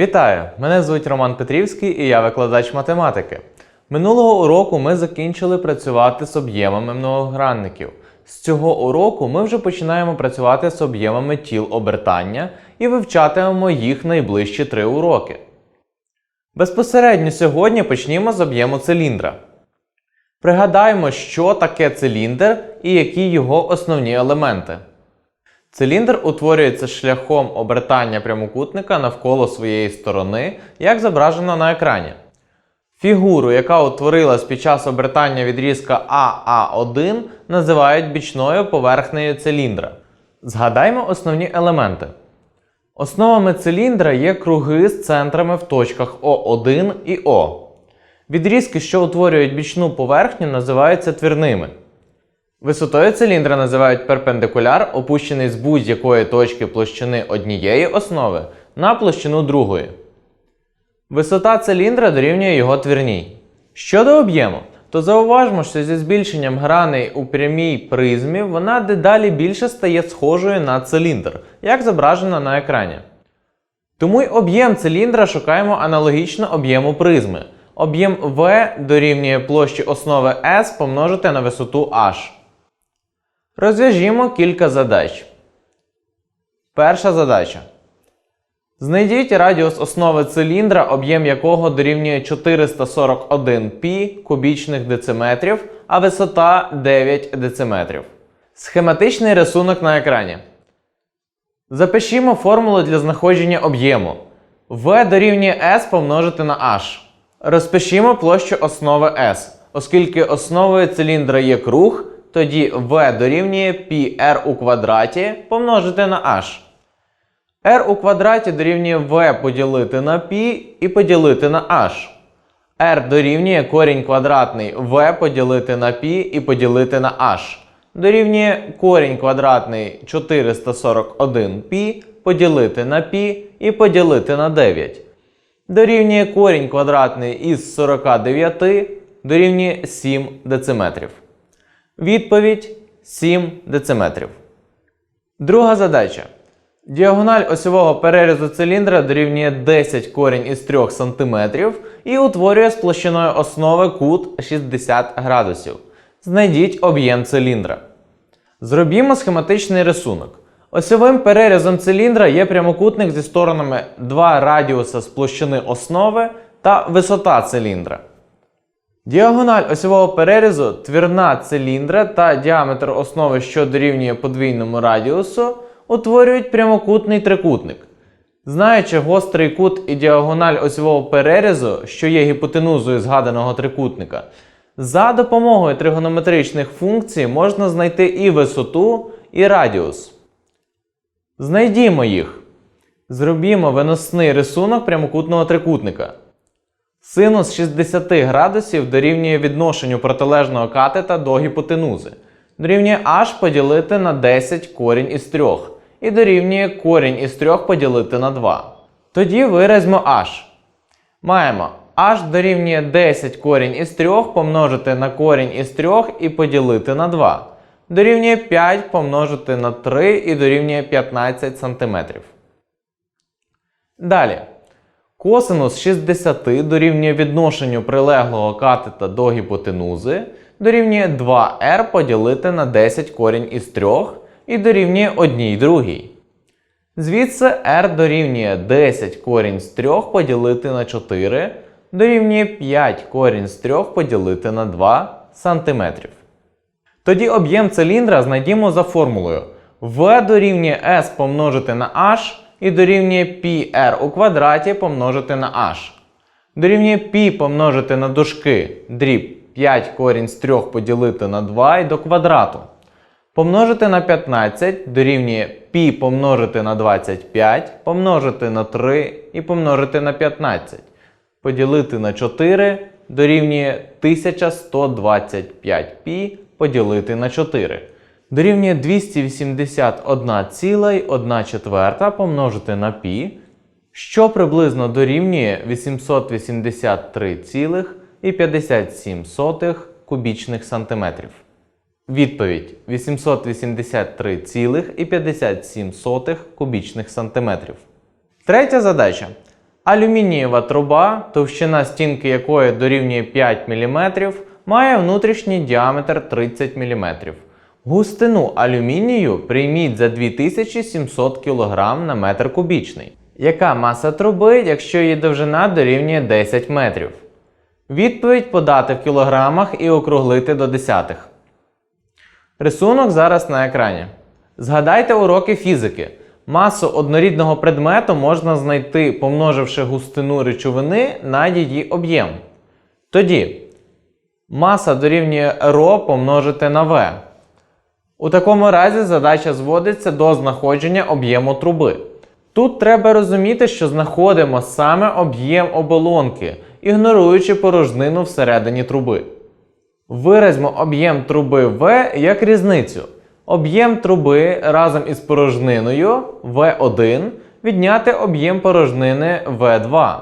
Вітаю! Мене звуть Роман Петрівський і я викладач математики. Минулого уроку ми закінчили працювати з об'ємами многогранників. З цього уроку ми вже починаємо працювати з об'ємами тіл обертання і вивчатимемо їх найближчі три уроки. Безпосередньо сьогодні почнімо з об'єму циліндра. Пригадаємо, що таке циліндр і які його основні елементи. Циліндр утворюється шляхом обертання прямокутника навколо своєї сторони, як зображено на екрані. Фігуру, яка утворилась під час обертання відрізка АА1, називають бічною поверхнею циліндра. Згадаймо основні елементи. Основами циліндра є круги з центрами в точках О1 і О. Відрізки, що утворюють бічну поверхню, називаються твірними. Висотою циліндра називають перпендикуляр, опущений з будь-якої точки площини однієї основи на площину другої. Висота циліндра дорівнює його твірній. Щодо об'єму, то зауважмо, що зі збільшенням граней у прямій призмі вона дедалі більше стає схожою на циліндр, як зображено на екрані. Тому й об'єм циліндра шукаємо аналогічно об'єму призми. Об'єм V дорівнює площі основи S помножити на висоту H. Розв'яжімо кілька задач. Перша задача. Знайдіть радіус основи циліндра, об'єм якого дорівнює 441 пі кубічних дециметрів, а висота 9 дециметрів. Схематичний рисунок на екрані. Запишімо формулу для знаходження об'єму. V дорівнює S помножити на H. Розпишімо площу основи S. Оскільки основою циліндра є круг, тоді V дорівнює πr у квадраті помножити на H. r у квадраті дорівнює v поділити на π і поділити на h. r дорівнює корінь квадратний v поділити на π і поділити на h. Дорівнює корінь квадратний 441 π поділити на π і поділити на 9. Дорівнює корінь квадратний із 49 дорівнює 7 дециметрів. Відповідь 7 дециметрів. Друга задача. Діагональ осьового перерізу циліндра дорівнює 10 корінь із 3 см і утворює з площиною основи кут 60 градусів. Знайдіть об'єм циліндра. Зробімо схематичний рисунок. Осьовим перерізом циліндра є прямокутник зі сторонами 2 радіуса з площини основи та висота циліндра. Діагональ осьового перерізу, твірна циліндра та діаметр основи, що дорівнює подвійному радіусу, утворюють прямокутний трикутник. Знаючи гострий кут і діагональ осьового перерізу, що є гіпотенузою згаданого трикутника, за допомогою тригонометричних функцій можна знайти і висоту, і радіус. Знайдімо їх. Зробімо виносний рисунок прямокутного трикутника. Синус 60 градусів дорівнює відношенню протилежного катета до гіпотенузи. Дорівнює h поділити на 10 корінь із 3. І дорівнює корінь із 3 поділити на 2. Тоді виразьмо h. Маємо h дорівнює 10 корінь із 3 помножити на корінь із 3 і поділити на 2. Дорівнює 5 помножити на 3 і дорівнює 15 см. Далі. Косинус 60 дорівнює відношенню прилеглого катета до гіпотенузи, дорівнює 2r поділити на 10 корінь із 3 і дорівнює 1 другій. Звідси r дорівнює 10 корінь з 3 поділити на 4, дорівнює 5 корінь з 3 поділити на 2 см. Тоді об'єм циліндра знайдімо за формулою v дорівнює s помножити на h і дорівнює πr у квадраті помножити на h. Дорівнює π помножити на дужки дріб 5 корінь з 3 поділити на 2 і до квадрату. Помножити на 15 дорівнює π помножити на 25, помножити на 3 і помножити на 15. Поділити на 4 дорівнює 1125 π поділити на 4 дорівнює 281,1 четверта помножити на пі, що приблизно дорівнює 883,57 кубічних сантиметрів. Відповідь 883,57 кубічних сантиметрів. Третя задача. Алюмінієва труба, товщина стінки якої дорівнює 5 мм, має внутрішній діаметр 30 мм. Густину алюмінію прийміть за 2700 кг на метр кубічний. Яка маса труби, якщо її довжина дорівнює 10 метрів? Відповідь подати в кілограмах і округлити до десятих. Рисунок зараз на екрані. Згадайте уроки фізики. Масу однорідного предмету можна знайти, помноживши густину речовини на її об'єм. Тоді маса дорівнює ρ помножити на V. У такому разі задача зводиться до знаходження об'єму труби. Тут треба розуміти, що знаходимо саме об'єм оболонки, ігноруючи порожнину всередині труби. Виразьмо об'єм труби В як різницю. Об'єм труби разом із порожниною В1 відняти об'єм порожнини В2.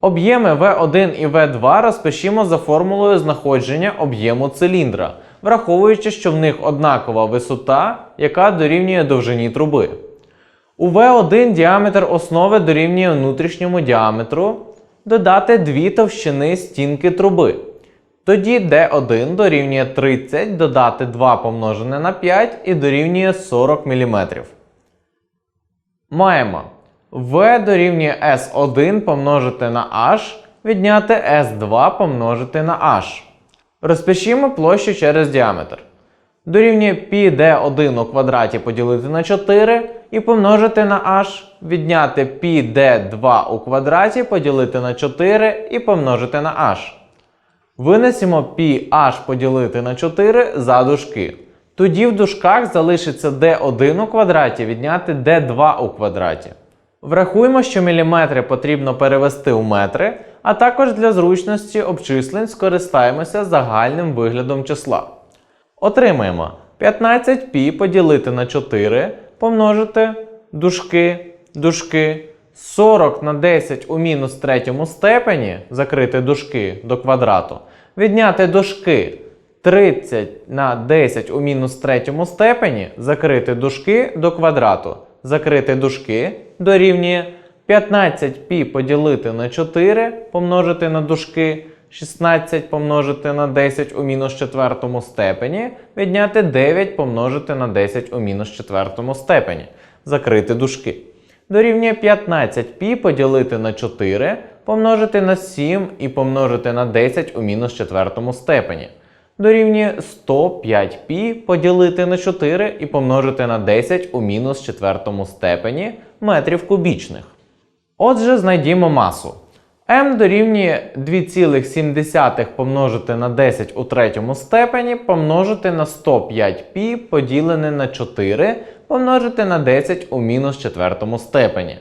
Об'єми В1 і В2 розпишімо за формулою знаходження об'єму циліндра, враховуючи, що в них однакова висота, яка дорівнює довжині труби. У В1 діаметр основи дорівнює внутрішньому діаметру, додати дві товщини стінки труби. Тоді D1 дорівнює 30 додати 2 помножене на 5 і дорівнює 40 мм. Маємо V дорівнює S1 помножити на H, відняти S2 помножити на H. Розпишімо площу через діаметр. Дорівнює πd1 у квадраті поділити на 4 і помножити на h, відняти πd2 у квадраті поділити на 4 і помножити на h. Винесемо ph поділити на 4 за дужки. Тоді в дужках залишиться d1 у квадраті відняти d2 у квадраті. Врахуємо, що міліметри потрібно перевести у метри, а також для зручності обчислень скористаємося загальним виглядом числа. Отримаємо 15π поділити на 4 помножити дужки, дужки 40 на 10 у мінус третьому степені закрити дужки до квадрату, відняти дужки 30 на 10 у мінус третьому степені закрити дужки до квадрату, закрити дужки дорівнює 15π поділити на 4 помножити на дужки 16 помножити на 10 у мінус четвертому степені, відняти 9 помножити на 10 у мінус четвертому степені. Закрити дужки. Дорівнює 15π поділити на 4, помножити на 7 і помножити на 10 у мінус четвертому степені. Дорівнює 105π поділити на 4 і помножити на 10 у мінус четвертому степені метрів кубічних. Отже, знайдімо масу. m дорівнює 2,7 помножити на 10 у третьому степені помножити на 105π поділене на 4 помножити на 10 у мінус четвертому степені.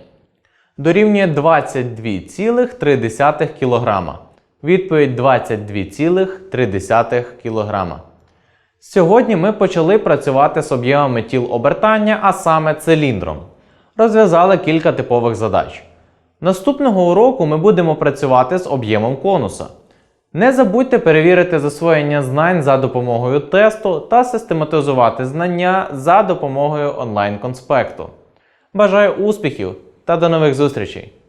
Дорівнює 22,3 кг. Відповідь 22,3 кг. Сьогодні ми почали працювати з об'ємами тіл обертання, а саме циліндром. Розв'язали кілька типових задач. Наступного уроку ми будемо працювати з об'ємом конуса. Не забудьте перевірити засвоєння знань за допомогою тесту та систематизувати знання за допомогою онлайн-конспекту. Бажаю успіхів та до нових зустрічей!